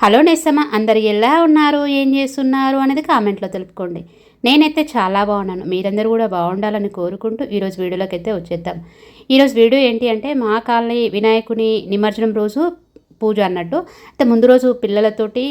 Hello నేసమ్మ అందరు ఎలా ఉన్నారు? ఏం చేస్తున్నారు? అనేది కామెంట్లో తెలుపుకోండి. నేనైతే చాలా బాగున్నాను. మీరందరూ కూడా బాగుండాలని కోరుకుంటూ ఈరోజు వీడియోలోకి అయితే వచ్చేద్దాం. ఈరోజు వీడియో ఏంటి అంటే మా కాలనీ వినాయకుని నిమజ్జనం రోజు పూజ అన్నట్టు. అయితే ముందు రోజు పిల్లలతోటి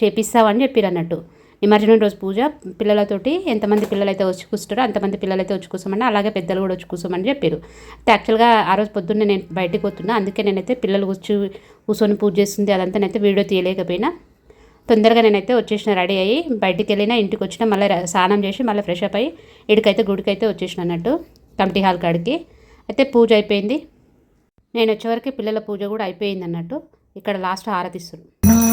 చేపిస్తామని చెప్పారు అన్నట్టు నిమజ్జనం రోజు పూజ. పిల్లలతోటి ఎంతమంది పిల్లలైతే వచ్చి కూర్చుంటారో అంతమంది పిల్లలైతే వచ్చి కూర్చోమని అలాగే పెద్దలు కూడా వచ్చి కూర్చోమని చెప్పారు. అయితే యాక్చువల్గా ఆ రోజు పొద్దున్నే నేను బయటకు పోతున్నా. అందుకే నేనైతే పిల్లలు కూర్చు కూర్చొని పూజ చేస్తుంది అదంతా నేనైతే వీడియో తీయలేకపోయినా. తొందరగా నేనైతే వచ్చేసిన రెడీ అయ్యి బయటికి వెళ్ళినా ఇంటికి వచ్చిన మళ్ళీ స్నానం చేసి మళ్ళీ ఫ్రెష్ అప్ అయ్యి ఇడికైతే గుడికి అయితే వచ్చేసిన అన్నట్టు కమిటీ హాల్ కాడికి. అయితే పూజ అయిపోయింది. నేను వచ్చేవరకు పిల్లల పూజ కూడా అయిపోయింది అన్నట్టు. ఇక్కడ లాస్ట్ హారతిస్తారు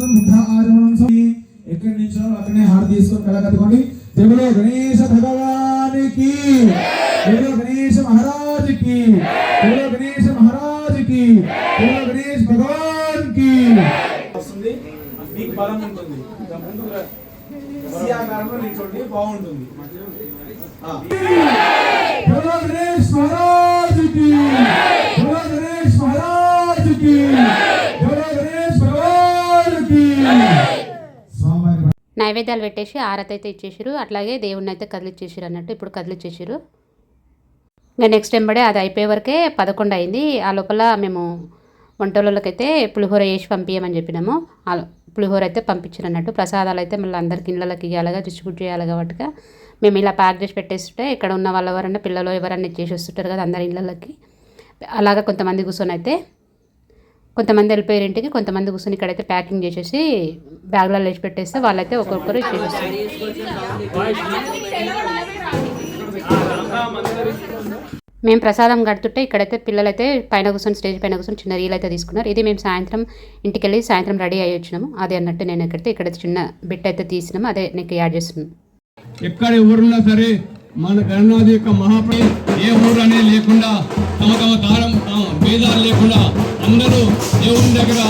నీరాజనానందం బుద్ధ ఆచమనం స్వామి ఎక్కడి నుంచో అక్కడనే హార తీసుకొని కళ కట్టుకోండి తెలుగులో గణేశ భగవానికి తెలుగులో గణేశ మహారాజుకి తెలుగులో గణేశ మహారాజుకి తెలుగులో గణేష్ భగవాన్ కి వస్తుంది మీకు బలం ఉంటుంది ఇంకా ముందుకు రా. సి ఆకారంలో నిల్చోండి బాగుంటుంది ఆ. తెలుగులో గణేష్ మహారాజుకి తెలుగులో గణేష్ మహారాజుకి నైవేద్యాలు పెట్టేసి ఆరత అయితే ఇచ్చేసారు అట్లాగే దేవుణ్ణి అయితే కదిలిచ్చేసారు అన్నట్టు ఇప్పుడు కదిలిచ్చేసారు ఇంకా నెక్స్ట్ ఎంబడే అది అయిపోయే వరకే పదకొండు అయింది. ఆ లోపల మేము వంటలకైతే పులిహోర వేసి పంపించమని చెప్పినాము. పులిహోర అయితే పంపించారు అన్నట్టు. ప్రసాదాలు అయితే మళ్ళీ అందరికి ఇళ్ళకి ఇవ్వాలిగా డిస్ట్రిబ్యూట్ చేయాలి కాబట్టి. మేము ఇలా ప్యాక్ చేసి పెట్టేస్తుంటే ఇక్కడ ఉన్న వాళ్ళు ఎవరన్నా పిల్లలు ఎవరన్నా ఇచ్చేసి వస్తుంటారు కదా అందరి ఇళ్ళకి. అలాగా కొంతమంది కూర్చొని అయితే కొంతమంది వెళ్ళిపోయారు ఇంటికి కొంతమంది కూర్చొని ఇక్కడైతే ప్యాకింగ్ చేసేసి బ్యాగ్లలో వేసి పెట్టేస్తే వాళ్ళైతే ఒక్కొక్కరు మేము ప్రసాదం కడుతుంటే ఇక్కడైతే పిల్లలైతే పైన కూర్చొని స్టేజ్ పైన కూర్చొని చిన్న రీల్ అయితే తీసుకున్నారు. ఇది మేము సాయంత్రం ఇంటికి వెళ్ళి సాయంత్రం రెడీ అయ్యి వచ్చినాము. అదే అన్నట్టు నేను ఇక్కడైతే ఇక్కడ చిన్న బిట్ అయితే తీసినాము. అదే నీకు యాడ్ చేస్తున్నాను. ఎక్కడ ఊరున్నా సరే మన గణనాథి యొక్క మహాప్రభు ఏ ఊరు అనేది లేకుండా తమ తమ తారం తమ భేదాలు లేకుండా అందరూ దేవుని దగ్గర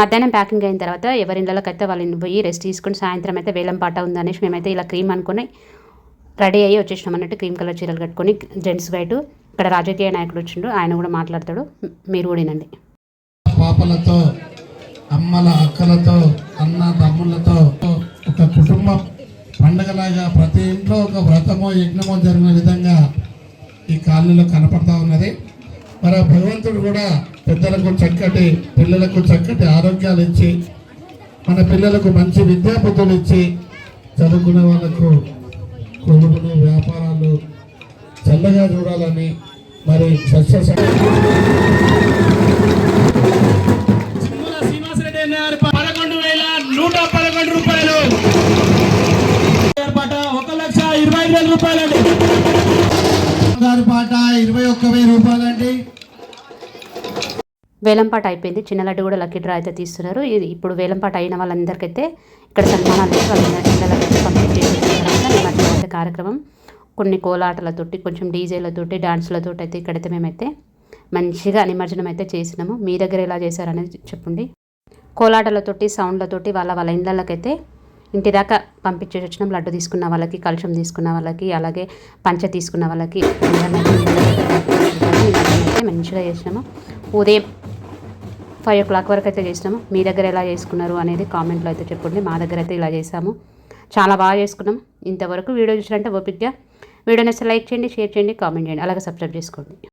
మధ్యాహ్నం ప్యాకింగ్ అయిన తర్వాత ఎవరి ఇళ్ళకి అయితే వాళ్ళని పోయి రెస్ట్ తీసుకుని సాయంత్రం అయితే వేలం పాట ఉందనేసి మేమైతే ఇలా క్రీమ్ అనుకుని రెడీ అయ్యి వచ్చేసినాం అన్నట్టు క్రీమ్ కలర్ చీరలు కట్టుకొని జెంట్స్ వైట్ ఇక్కడ రాజకీయ నాయకుడు వచ్చిండు ఆయన కూడా మాట్లాడతాడు. మీరు కూడా వినండి. పాపలతో అమ్మల అక్కలతో అన్న తమ్ముళ్ళతో ఒక కుటుంబ పండగలాగా ప్రతి ఇంట్లో ఒక వ్రతమో యజ్ఞమో జరిగిన విధంగా ఈ కాలనీలో కనపడతా ఉన్నది. మరి భగవంతుడు కూడా పెద్దలకు చక్కటి పిల్లలకు చక్కటి ఆరోగ్యాలు ఇచ్చి మన పిల్లలకు మంచి విద్యాబుద్ధులు ఇచ్చి చదువుకునే వాళ్ళకు కొడుకులు వ్యాపారాలు చల్లగా చూడాలని మరి సస్య పదకొండు వేల నూట పదకొండు రూపాయలు. పాట ఒక లక్ష ఇరవై వేల రూపాయలండి. గారి పాట ఇరవై ఒక్క రూపాయలండి వేలంపాట అయిపోయింది. చిన్న లడ్డు కూడా లక్కీ డ్రా అయితే తీస్తున్నారు. ఇది ఇప్పుడు వేలంపాట అయిన వాళ్ళందరికైతే ఇక్కడ సన్మానాలు చేసి వాళ్ళ ఇళ్ళకైతే కార్యక్రమం కొన్ని కోలాటలతోటి కొంచెం డీజేలతోటి డాన్సులతోటి అయితే ఇక్కడైతే మేమైతే మంచిగా నిమజ్జనం అయితే చేసినాము. మీ దగ్గర ఎలా చేశారనేది చెప్పండి. కోలాటలతోటి సౌండ్లతోటి వాళ్ళ వాళ్ళ ఇళ్ళకైతే ఇంటి దాకా పంపించేసి వచ్చినాం. లడ్డు తీసుకున్న వాళ్ళకి కలుషం తీసుకున్న వాళ్ళకి అలాగే పంచ తీసుకున్న వాళ్ళకి అయితే మంచిగా చేసినాము. ఉదయం ఫైవ్ ఓ క్లాక్ వరకు అయితే చేసినాము. మీ దగ్గర ఎలా చేసుకున్నారు అనేది కామెంట్లో అయితే చెప్పండి. మా దగ్గర అయితే ఇలా చేసాము. చాలా బాగా చేసుకున్నాం. ఇంతవరకు వీడియో చూసినట్టే ఓపిక్గా వీడియోని అసలు లైక్ చేయండి షేర్ చేయండి కామెంట్ చేయండి. అలాగే సబ్స్క్రైబ్ చేసుకోండి.